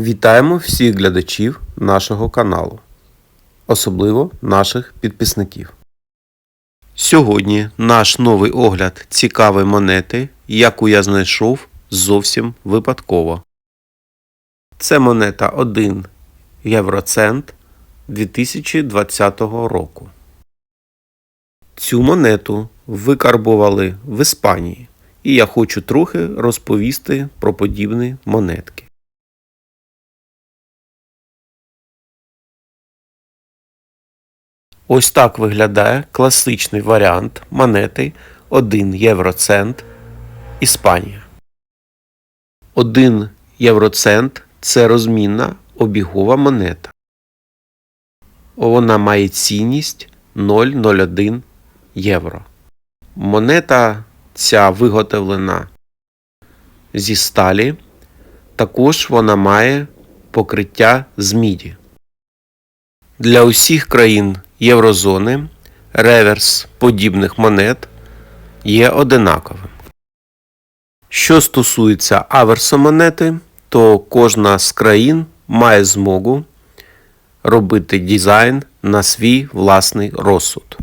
Вітаємо всіх глядачів нашого каналу, особливо наших підписників. Сьогодні наш новий огляд цікавої монети, яку я знайшов зовсім випадково. Це монета 1 євроцент 2020 року. Цю монету викарбували в Іспанії, і я хочу трохи розповісти про подібні монетки. Ось так виглядає класичний варіант монети 1 євроцент Іспанія. 1 євроцент це розмінна обігова монета. Вона має цінність 0,01 євро. Монета ця виготовлена зі сталі. Також вона має покриття з міді. Для усіх країн Єврозони реверс подібних монет є одинаковим. Що стосується аверсу монети, то кожна з країн має змогу робити дизайн на свій власний розсуд.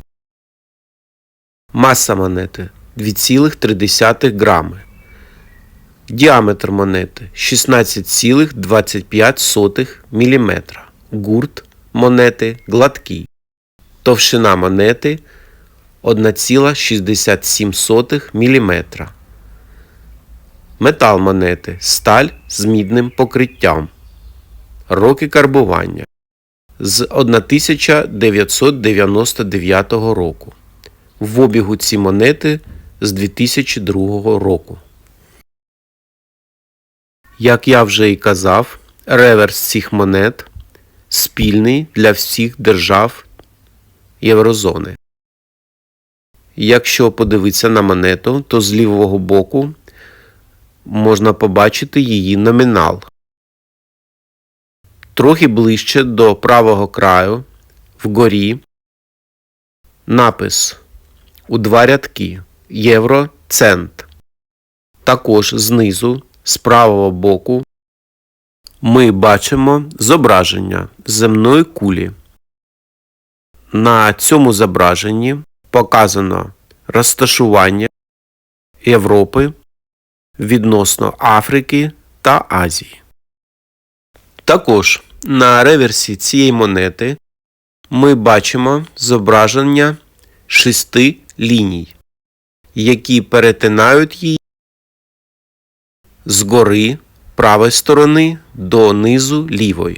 Маса монети 2,3 грами. Діаметр монети 16,25 мм. Гурт монети гладкий. Товщина монети 1,67 мм. Метал монети сталь з мідним покриттям. Роки карбування з 1999 року. В обігу ці монети з 2002 року. Як я вже і казав, реверс цих монет спільний для всіх держав Єврозони. Якщо подивитися на монету, то з лівого боку можна побачити її номінал. Трохи ближче до правого краю вгорі напис у два рядки Євро цент. Також знизу з правого боку ми бачимо зображення земної кулі. На цьому зображенні показано розташування Європи відносно Африки та Азії. Також на реверсі цієї монети ми бачимо зображення шести ліній, які перетинають її згори правої сторони до низу лівої.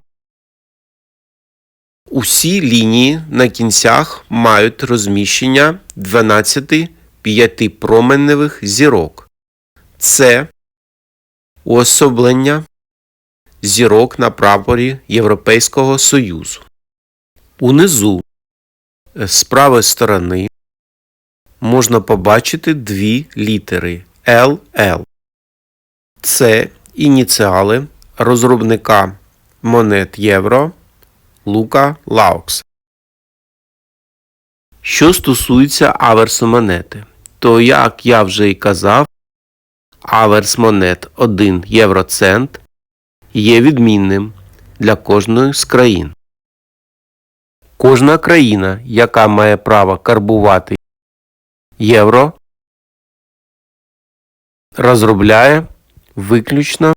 Усі лінії на кінцях мають розміщення 12 п'ятипроменевих зірок. Це уособлення зірок на прапорі Європейського Союзу. Унизу з правої сторони можна побачити дві літери LL. Це ініціали розробника монет євро Лука Лаукс. Що стосується аверсу монети, то, як я вже і казав, аверс монет 1 євроцент є відмінним для кожної з країн. Кожна країна, яка має право карбувати євро, розробляє виключно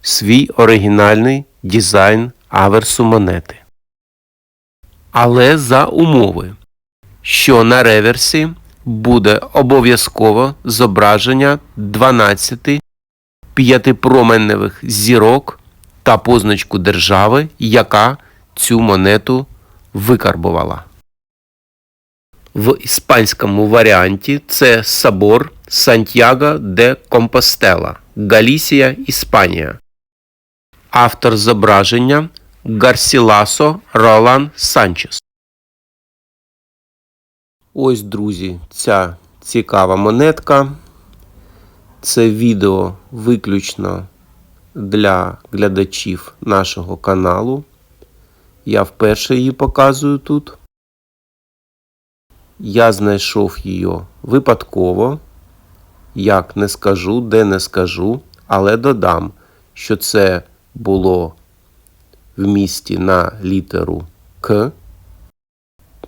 свій оригінальний дизайн аверсу монети. Але за умови, що на реверсі буде обов'язково зображення 12 п'ятипроменевих зірок та позначку держави, яка цю монету викарбувала. В іспанському варіанті це собор Сантьяго де Компостела, Галісія, Іспанія. Автор зображення Гарсіласо Ролан Санчес. Ось, друзі, ця цікава монетка. Це відео виключно для глядачів нашого каналу. Я вперше її показую тут. Я знайшов її випадково. Як не скажу, де не скажу, але додам, що це було в місті на літеру К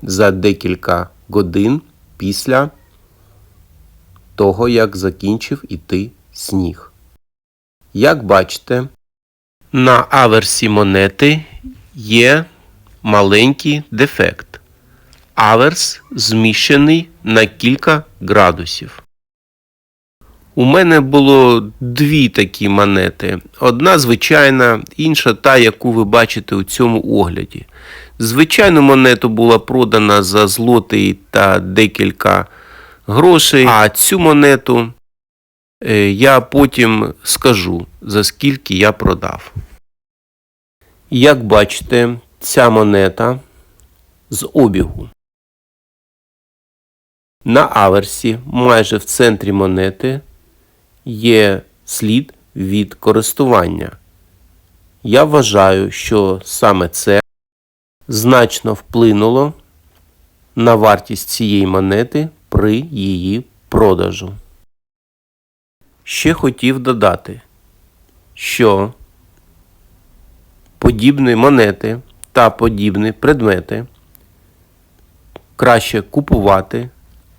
за декілька годин після того, як закінчив іти сніг. Як бачите, на аверсі монети є маленький дефект. Аверс зміщений на кілька градусів. У мене було дві такі монети. Одна звичайна, інша та, яку ви бачите у цьому огляді. Звичайну монету була продана за злотий та декілька грошей, а цю монету е, я потім скажу, за скільки я продав. Як бачите, ця монета з обігу. На аверсі, майже в центрі монети, є слід від користування. Я вважаю, що саме це значно вплинуло на вартість цієї монети при її продажу. Ще хотів додати, що подібні монети та подібні предмети краще купувати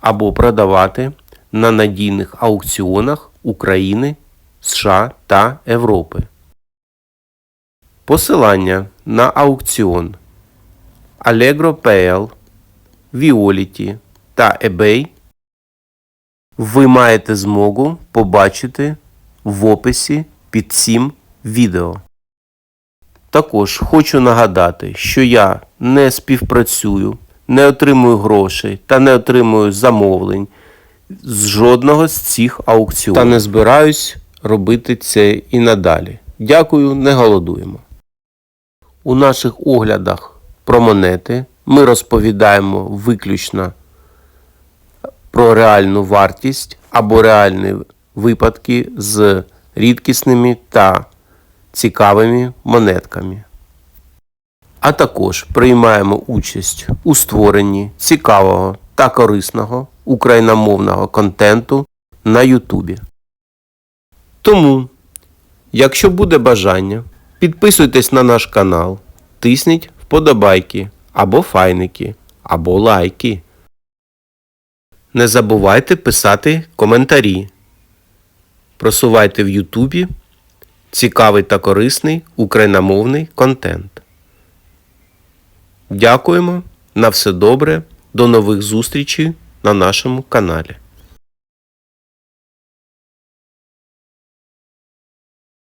або продавати на надійних аукціонах України, США та Європи. Посилання на аукціон Allegro PL, Violet та eBay ви маєте змогу побачити в описі під цим відео. Також хочу нагадати, що я не співпрацюю, не отримую грошей та не отримую замовлень з жодного з цих аукціонів. Та не збираюсь робити це і надалі. Дякую, не голодуємо. У наших оглядах про монети ми розповідаємо виключно про реальну вартість або реальні випадки з рідкісними та цікавими монетками. А також приймаємо участь у створенні цікавого та корисного україномовного контенту на Ютубі. Тому, якщо буде бажання, підписуйтесь на наш канал, тисніть вподобайки або файники, або лайки. Не забувайте писати коментарі. Просувайте в Ютубі цікавий та корисний україномовний контент. Дякуємо. На все добре. До нових зустрічей на нашому каналі.